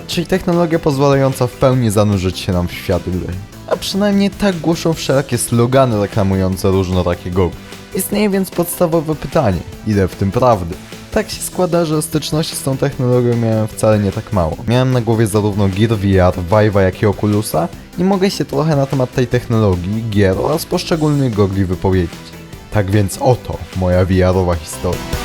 VR, czyli technologia pozwalająca w pełni zanurzyć się nam w świat gry. A przynajmniej tak głoszą wszelkie slogany reklamujące różnorakie gogle. Istnieje więc podstawowe pytanie, ile w tym prawdy? Tak się składa, że styczności z tą technologią miałem wcale nie tak mało. Miałem na głowie zarówno Gear VR, Vive'a, jak i Oculusa i mogę się trochę na temat tej technologii, gier oraz poszczególnych gogli wypowiedzieć. Tak więc oto moja VR-owa historia.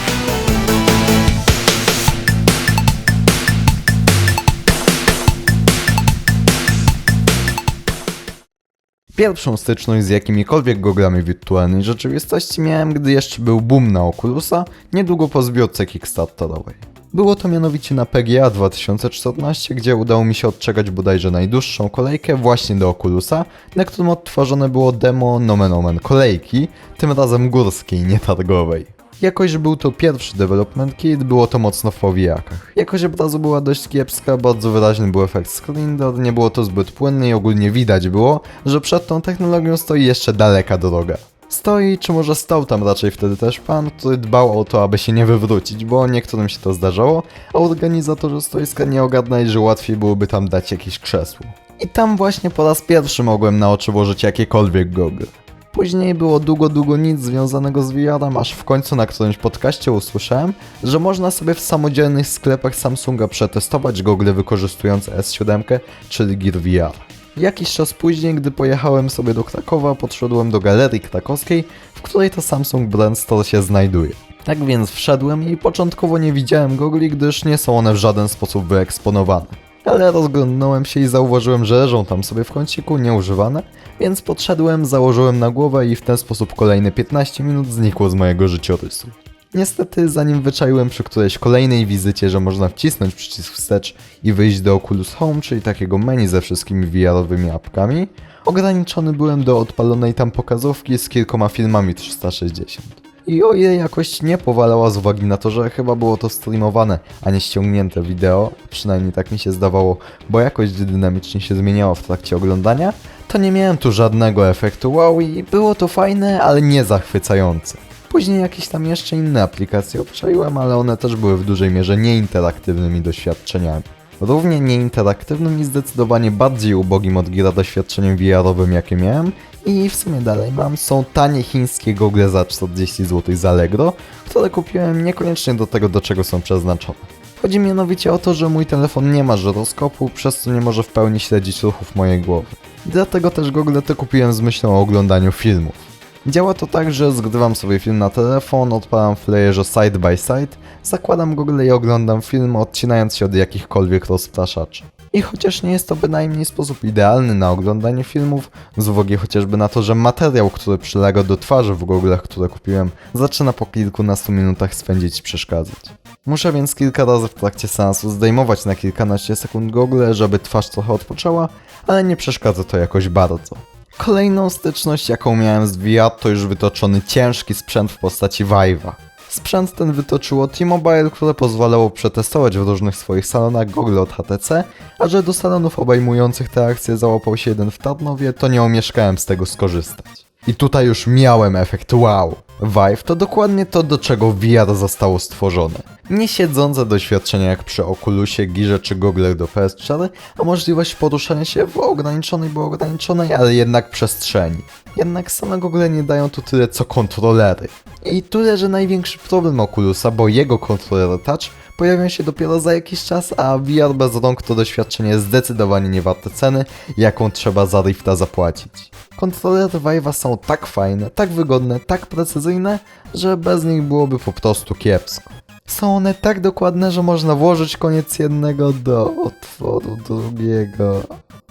Pierwszą styczność z jakimikolwiek goglami wirtualnej rzeczywistości miałem, gdy jeszcze był boom na Oculusa, niedługo po zbiórce kickstarterowej. Było to mianowicie na PGA 2014, gdzie udało mi się odczekać bodajże najdłuższą kolejkę właśnie do Oculusa, na którym odtworzone było demo nomen omen kolejki, tym razem górskiej, nie targowej. Jakoś był to pierwszy development kit, było to mocno w powijakach. Jakość obrazu była dość kiepska, bardzo wyraźny był efekt screen door, nie było to zbyt płynne i ogólnie widać było, że przed tą technologią stoi jeszcze daleka droga. Stoi, czy może stał tam raczej wtedy też pan, który dbał o to, aby się nie wywrócić, bo niektórym się to zdarzało, a organizatorzy stoiska nie ogarnęli, że łatwiej byłoby tam dać jakieś krzesło. I tam właśnie po raz pierwszy mogłem na oczy włożyć jakiekolwiek gogle. Później było długo, długo nic związanego z VR-em, aż w końcu na którymś podcaście usłyszałem, że można sobie w samodzielnych sklepach Samsunga przetestować gogle wykorzystujące S7, czyli Gear VR. Jakiś czas później, gdy pojechałem sobie do Krakowa, podszedłem do galerii krakowskiej, w której to Samsung Brand Store się znajduje. Tak więc wszedłem i początkowo nie widziałem gogli, gdyż nie są one w żaden sposób wyeksponowane. Ale rozglądnąłem się i zauważyłem, że leżą tam sobie w kąciku, nieużywane, więc podszedłem, założyłem na głowę i w ten sposób kolejne 15 minut znikło z mojego życiorysu. Niestety, zanim wyczaiłem przy którejś kolejnej wizycie, że można wcisnąć przycisk wstecz i wyjść do Oculus Home, czyli takiego menu ze wszystkimi VR-owymi apkami, ograniczony byłem do odpalonej tam pokazówki z kilkoma filmami 360. I o ile jakość nie powalała z uwagi na to, że chyba było to streamowane, a nie ściągnięte wideo, przynajmniej tak mi się zdawało, bo jakość dynamicznie się zmieniała w trakcie oglądania, to nie miałem tu żadnego efektu wow i było to fajne, ale nie zachwycające. Później jakieś tam jeszcze inne aplikacje obczaiłem, ale one też były w dużej mierze nieinteraktywnymi doświadczeniami. Równie nieinteraktywnym i zdecydowanie bardziej ubogim od gira doświadczeniem VR-owym jakie miałem i w sumie dalej mam są tanie chińskie gogle za 40 zł z Allegro, które kupiłem niekoniecznie do tego do czego są przeznaczone. Chodzi mianowicie o to, że mój telefon nie ma żyroskopu, przez co nie może w pełni śledzić ruchów mojej głowy. Dlatego też gogle te kupiłem z myślą o oglądaniu filmów. Działa to tak, że zgrywam sobie film na telefon, odpalam w side by side, zakładam gogle i oglądam film, odcinając się od jakichkolwiek rozpraszaczy. I chociaż nie jest to bynajmniej sposób idealny na oglądanie filmów, z uwagi chociażby na to, że materiał, który przylega do twarzy w goglach, które kupiłem, zaczyna po kilkunastu minutach swędzić i przeszkadzać. Muszę więc kilka razy w trakcie seansu zdejmować na kilkanaście sekund gogle, żeby twarz trochę odpoczęła, ale nie przeszkadza to jakoś bardzo. Kolejną styczność, jaką miałem z VR, to już wytoczony ciężki sprzęt w postaci Vive'a. Sprzęt ten wytoczyło T-Mobile, które pozwalało przetestować w różnych swoich salonach gogle od HTC, a że do salonów obejmujących te akcje załapał się jeden w Tarnowie, to nie omieszkałem z tego skorzystać. I tutaj już miałem efekt wow. Vive to dokładnie to, do czego VR zostało stworzone. Nie siedzące doświadczenia jak przy Oculusie, Girze czy Google do PS4, a możliwość poruszania się w ograniczonej, bo ograniczonej, ale jednak przestrzeni. Jednak same Google nie dają tu tyle co kontrolery. I tu leży największy problem Oculusa, bo jego kontrolery touch pojawią się dopiero za jakiś czas, a VR bez rąk to doświadczenie zdecydowanie nie warte ceny, jaką trzeba za Rifta zapłacić. Kontrolery Vive'a są tak fajne, tak wygodne, tak precyzyjne, że bez nich byłoby po prostu kiepsko. Są one tak dokładne, że można włożyć koniec jednego do otworu drugiego.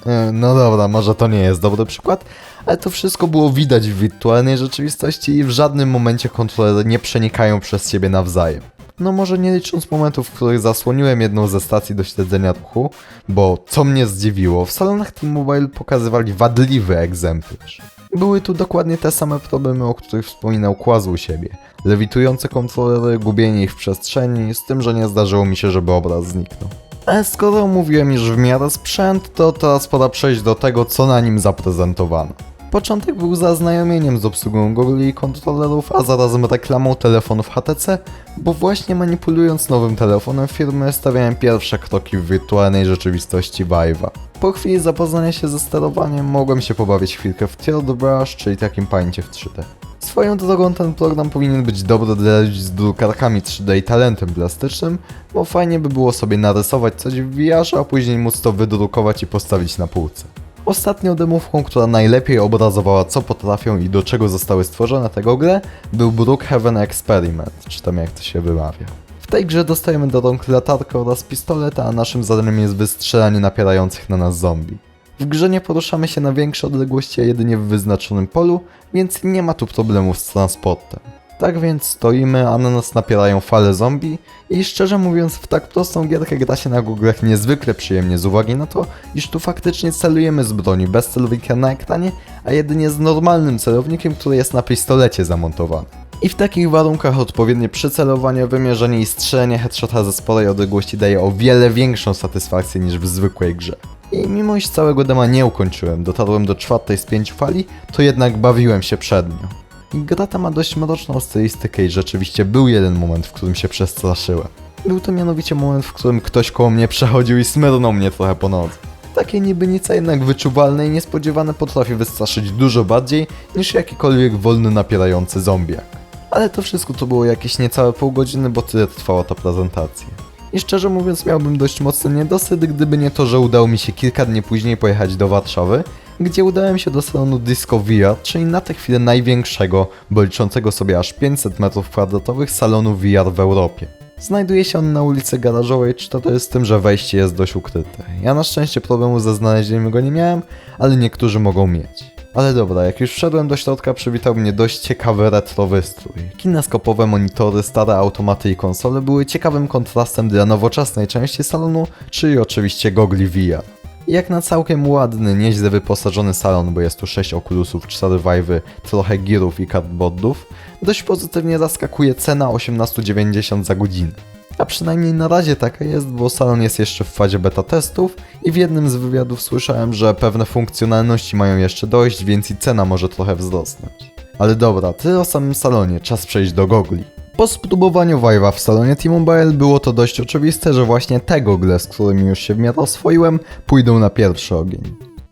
E, No dobra, może to nie jest dobry przykład, ale to wszystko było widać w wirtualnej rzeczywistości i w żadnym momencie kontrolery nie przenikają przez siebie nawzajem. No może nie licząc momentów, w których zasłoniłem jedną ze stacji do śledzenia ruchu, bo co mnie zdziwiło, w salonach T-Mobile pokazywali wadliwy egzemplarz. Były tu dokładnie te same problemy, o których wspominał Kłaz u siebie. Lewitujące kontrolery, gubienie ich w przestrzeni, z tym, że nie zdarzyło mi się, żeby obraz zniknął. Ale skoro mówiłem już w miarę sprzęt, to teraz pora przejść do tego, co na nim zaprezentowano. Początek był zaznajomieniem z obsługą Google i kontrolerów, a zarazem reklamą telefonów HTC, bo właśnie manipulując nowym telefonem firmy stawiałem pierwsze kroki w wirtualnej rzeczywistości Vive'a. Po chwili zapoznania się ze sterowaniem mogłem się pobawić chwilkę w Tilt Brush, czyli takim paincie w 3D. Swoją drogą ten program powinien być dobry dla ludzi z drukarkami 3D i talentem plastycznym, bo fajnie by było sobie narysować coś w VR, a później móc to wydrukować i postawić na półce. Ostatnią demówką, która najlepiej obrazowała co potrafią i do czego zostały stworzone te gogle, był Brookhaven Experiment, czy tam jak to się wymawia. W tej grze dostajemy do rąk latarkę oraz pistolet, a naszym zadaniem jest wystrzelanie napierających na nas zombie. W grze nie poruszamy się na większe odległości, a jedynie w wyznaczonym polu, więc nie ma tu problemów z transportem. Tak więc stoimy, a na nas napierają fale zombie i szczerze mówiąc w tak prostą gierkę gra się na Google'ach niezwykle przyjemnie z uwagi na to, iż tu faktycznie celujemy z broni bez celownika na ekranie, a jedynie z normalnym celownikiem, który jest na pistolecie zamontowany. I w takich warunkach odpowiednie przycelowanie, wymierzenie i strzelenie headshota ze sporej odległości daje o wiele większą satysfakcję niż w zwykłej grze. I mimo iż całego dema nie ukończyłem, dotarłem do czwartej z pięciu fali, to jednak bawiłem się przed nią. I gra ta ma dość mroczną stylistykę i rzeczywiście był jeden moment, w którym się przestraszyłem. Był to mianowicie moment, w którym ktoś koło mnie przechodził i smyrnął mnie trochę po nodze. Takie niby nic, a jednak wyczuwalne i niespodziewane potrafi wystraszyć dużo bardziej niż jakikolwiek wolny napierający zombiak. Ale to wszystko to było jakieś niecałe pół godziny, bo tyle trwała ta prezentacja. I szczerze mówiąc miałbym dość mocny niedosyt, gdyby nie to, że udało mi się kilka dni później pojechać do Warszawy, gdzie udałem się do salonu Disco VR, czyli na tę chwilę największego, bo liczącego sobie aż 500 m2 salonu VR w Europie. Znajduje się on na ulicy Garażowej, czy to jest z tym, że wejście jest dość ukryte. Ja na szczęście problemu ze znalezieniem go nie miałem, ale niektórzy mogą mieć. Ale dobra, jak już wszedłem do środka, przywitał mnie dość ciekawy retro wystrój. Kineskopowe monitory, stare automaty i konsole były ciekawym kontrastem dla nowoczesnej części salonu, czyli oczywiście gogli VR. Jak na całkiem ładny, nieźle wyposażony salon, bo jest tu 6 okulusów, 4 Vive'y, trochę girów i cardboardów, dość pozytywnie zaskakuje cena 18,90 za godzinę. A przynajmniej na razie taka jest, bo salon jest jeszcze w fazie beta testów i w jednym z wywiadów słyszałem, że pewne funkcjonalności mają jeszcze dojść, więc i cena może trochę wzrosnąć. Ale dobra, tyle o samym salonie, czas przejść do gogli. Po spróbowaniu Vive'a w salonie T-Mobile było to dość oczywiste, że właśnie te gogle, z którymi już się w miarę oswoiłem, pójdą na pierwszy ogień.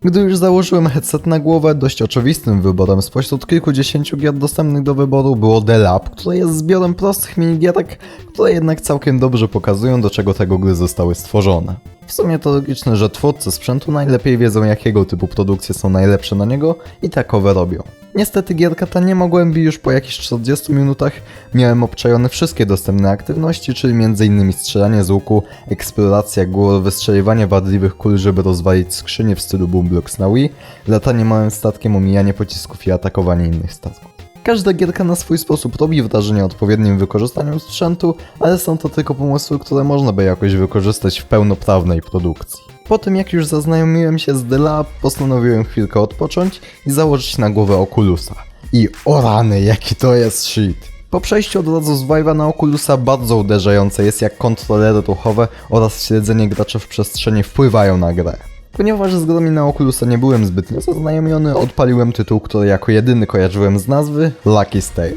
Gdy już założyłem headset na głowę, dość oczywistym wyborem spośród kilkudziesięciu gier dostępnych do wyboru było The Lab, które jest zbiorem prostych minigierek, które jednak całkiem dobrze pokazują do czego te gogle zostały stworzone. W sumie to logiczne, że twórcy sprzętu najlepiej wiedzą jakiego typu produkcje są najlepsze na niego i takowe robią. Niestety gierka ta nie ma głębi już po jakichś 40 minutach miałem obczajone wszystkie dostępne aktywności, czyli m.in. strzelanie z łuku, eksploracja gór, wystrzeliwanie wadliwych kul, żeby rozwalić skrzynie w stylu Boomblocks na Wii, latanie małym statkiem, omijanie pocisków i atakowanie innych statków. Każda gierka na swój sposób robi wrażenie odpowiednim wykorzystaniem sprzętu, ale są to tylko pomysły, które można by jakoś wykorzystać w pełnoprawnej produkcji. Po tym jak już zaznajomiłem się z The postanowiłem chwilkę odpocząć i założyć na głowę Oculusa. I o rany, jaki to jest shit! Po przejściu od razu z Vive'a na Oculusa bardzo uderzające jest jak kontrolery ruchowe oraz śledzenie gracza w przestrzeni wpływają na grę. Ponieważ z grami na Oculusa nie byłem zbytnio zaznajomiony, odpaliłem tytuł, który jako jedyny kojarzyłem z nazwy Lucky Tale.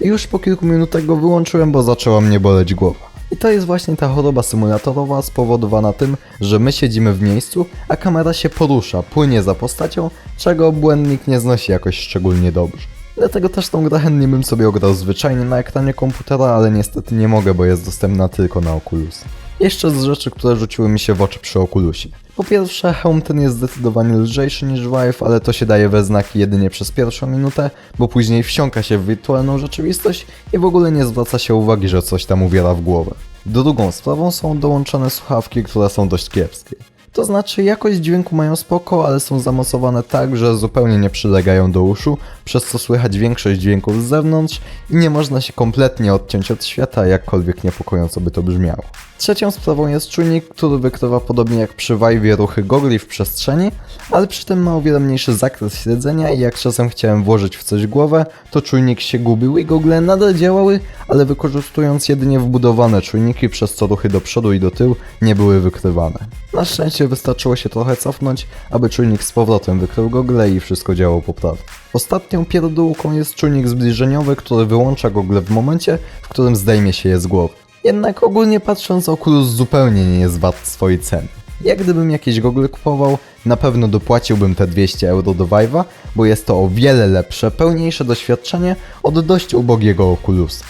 I już po kilku minutach go wyłączyłem, bo zaczęła mnie boleć głowa. I to jest właśnie ta choroba symulatorowa spowodowana tym, że my siedzimy w miejscu, a kamera się porusza, płynie za postacią, czego błędnik nie znosi jakoś szczególnie dobrze. Dlatego też tą grę chętnie bym sobie ograł zwyczajnie na ekranie komputera, ale niestety nie mogę, bo jest dostępna tylko na Oculusa. Jeszcze z rzeczy, które rzuciły mi się w oczy przy Oculusie. Po pierwsze, hełm ten jest zdecydowanie lżejszy niż Vive, ale to się daje we znaki jedynie przez pierwszą minutę, bo później wsiąka się w wirtualną rzeczywistość i w ogóle nie zwraca się uwagi, że coś tam uwiera w głowę. Drugą sprawą są dołączone słuchawki, które są dość kiepskie. To znaczy jakość dźwięku mają spoko, ale są zamocowane tak, że zupełnie nie przylegają do uszu, przez co słychać większość dźwięków z zewnątrz i nie można się kompletnie odciąć od świata, jakkolwiek niepokojąco by to brzmiało. Trzecią sprawą jest czujnik, który wykrywa podobnie jak przy Vive'ie ruchy gogli w przestrzeni, ale przy tym ma o wiele mniejszy zakres śledzenia i jak czasem chciałem włożyć w coś głowę, to czujnik się gubił i gogle nadal działały, ale wykorzystując jedynie wbudowane czujniki, przez co ruchy do przodu i do tyłu nie były wykrywane. Na szczęście wystarczyło się trochę cofnąć, aby czujnik z powrotem wykrył gogle i wszystko działało poprawnie. Ostatnią pierdółką jest czujnik zbliżeniowy, który wyłącza gogle w momencie, w którym zdejmie się je z głowy. Jednak ogólnie patrząc, Oculus zupełnie nie jest wart swojej ceny. Jak gdybym jakieś gogle kupował, na pewno dopłaciłbym te 200 euro do Vive'a, bo jest to o wiele lepsze, pełniejsze doświadczenie od dość ubogiego Oculusa.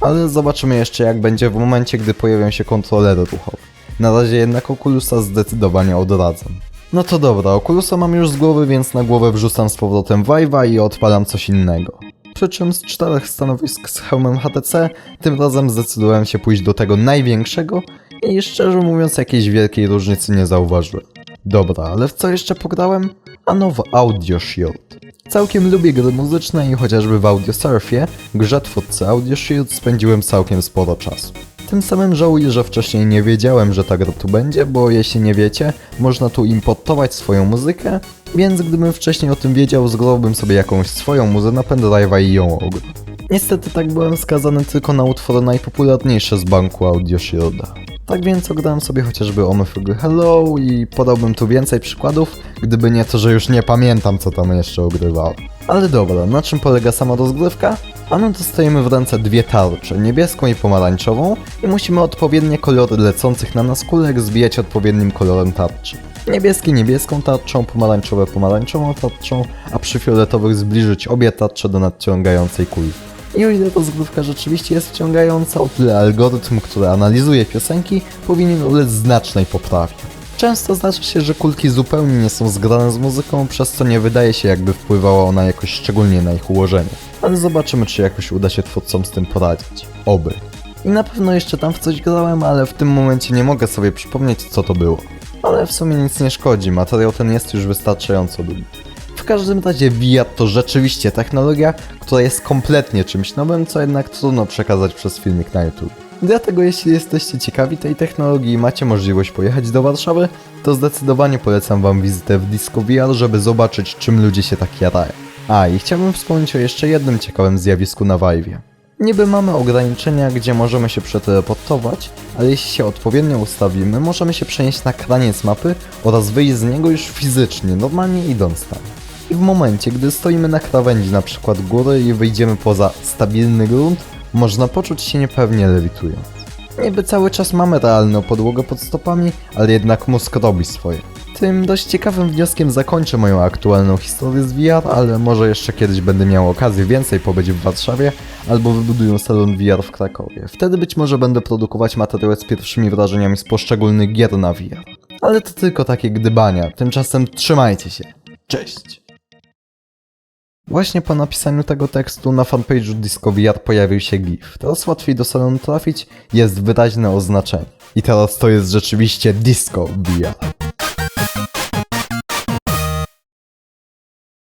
Ale zobaczymy jeszcze jak będzie w momencie, gdy pojawią się kontrolery ruchowe. Na razie jednak Oculusa zdecydowanie odradzam. No to dobra, Oculusa mam już z głowy, więc na głowę wrzucam z powrotem Vive'a i odpalam coś innego. Przy czym z czterech stanowisk z hełmem HTC, tym razem zdecydowałem się pójść do tego największego i szczerze mówiąc jakiejś wielkiej różnicy nie zauważyłem. Dobra, ale w co jeszcze pograłem? Ano w Audio Shield. Całkiem lubię gry muzyczne i chociażby w Audio Surfie, grze twórcy Audio Shield spędziłem całkiem sporo czasu. Tym samym żałuję, że wcześniej nie wiedziałem, że ta gra tu będzie, bo jeśli nie wiecie, można tu importować swoją muzykę, więc gdybym wcześniej o tym wiedział, zgrałbym sobie jakąś swoją muzę na pendrive'a i ją ograł. Niestety tak byłem skazany tylko na utwory najpopularniejsze z banku Audio Shielda. Tak więc ograłem sobie chociażby Omyfrugy Hello i podałbym tu więcej przykładów, gdyby nie to, że już nie pamiętam co tam jeszcze ogrywałem. Ale dobra, na czym polega sama rozgrywka? Ano dostajemy w ręce dwie tarcze, niebieską i pomarańczową i musimy odpowiednie kolory lecących na nas kulek zbijać odpowiednim kolorem tarczy. Niebieskie niebieską tarczą, pomarańczowe pomarańczową tarczą, a przy fioletowych zbliżyć obie tarcze do nadciągającej kuli. I o ile rozgrywka rzeczywiście jest wciągająca, o tyle algorytm, który analizuje piosenki, powinien ulec znacznej poprawie. Często zdarza się, że kulki zupełnie nie są zgrane z muzyką, przez co nie wydaje się jakby wpływała ona jakoś szczególnie na ich ułożenie. Ale zobaczymy, czy jakoś uda się twórcom z tym poradzić. Oby. I na pewno jeszcze tam w coś grałem, ale w tym momencie nie mogę sobie przypomnieć co to było. Ale w sumie nic nie szkodzi, materiał ten jest już wystarczająco długi. W każdym razie VR to rzeczywiście technologia, która jest kompletnie czymś nowym, co jednak trudno przekazać przez filmik na YouTube. Dlatego jeśli jesteście ciekawi tej technologii i macie możliwość pojechać do Warszawy, to zdecydowanie polecam wam wizytę w Disco VR, żeby zobaczyć czym ludzie się tak jarają. A i chciałbym wspomnieć o jeszcze jednym ciekawym zjawisku na Vive'ie. Niby mamy ograniczenia, gdzie możemy się przeteleportować, ale jeśli się odpowiednio ustawimy, możemy się przenieść na kraniec mapy oraz wyjść z niego już fizycznie, normalnie idąc tam. I w momencie, gdy stoimy na krawędzi na przykład góry i wyjdziemy poza stabilny grunt, można poczuć się niepewnie lewitując. Niby cały czas mamy realną podłogę pod stopami, ale jednak mózg robi swoje. Tym dość ciekawym wnioskiem zakończę moją aktualną historię z VR, ale może jeszcze kiedyś będę miał okazję więcej pobyć w Warszawie, albo wybuduję salon VR w Krakowie. Wtedy być może będę produkować materiały z pierwszymi wrażeniami z poszczególnych gier na VR. Ale to tylko takie gdybania, tymczasem trzymajcie się. Cześć! Właśnie po napisaniu tego tekstu na fanpage'u Disco VR pojawił się GIF. Teraz łatwiej do salonu trafić, jest wyraźne oznaczenie. I teraz to jest rzeczywiście Disco VR.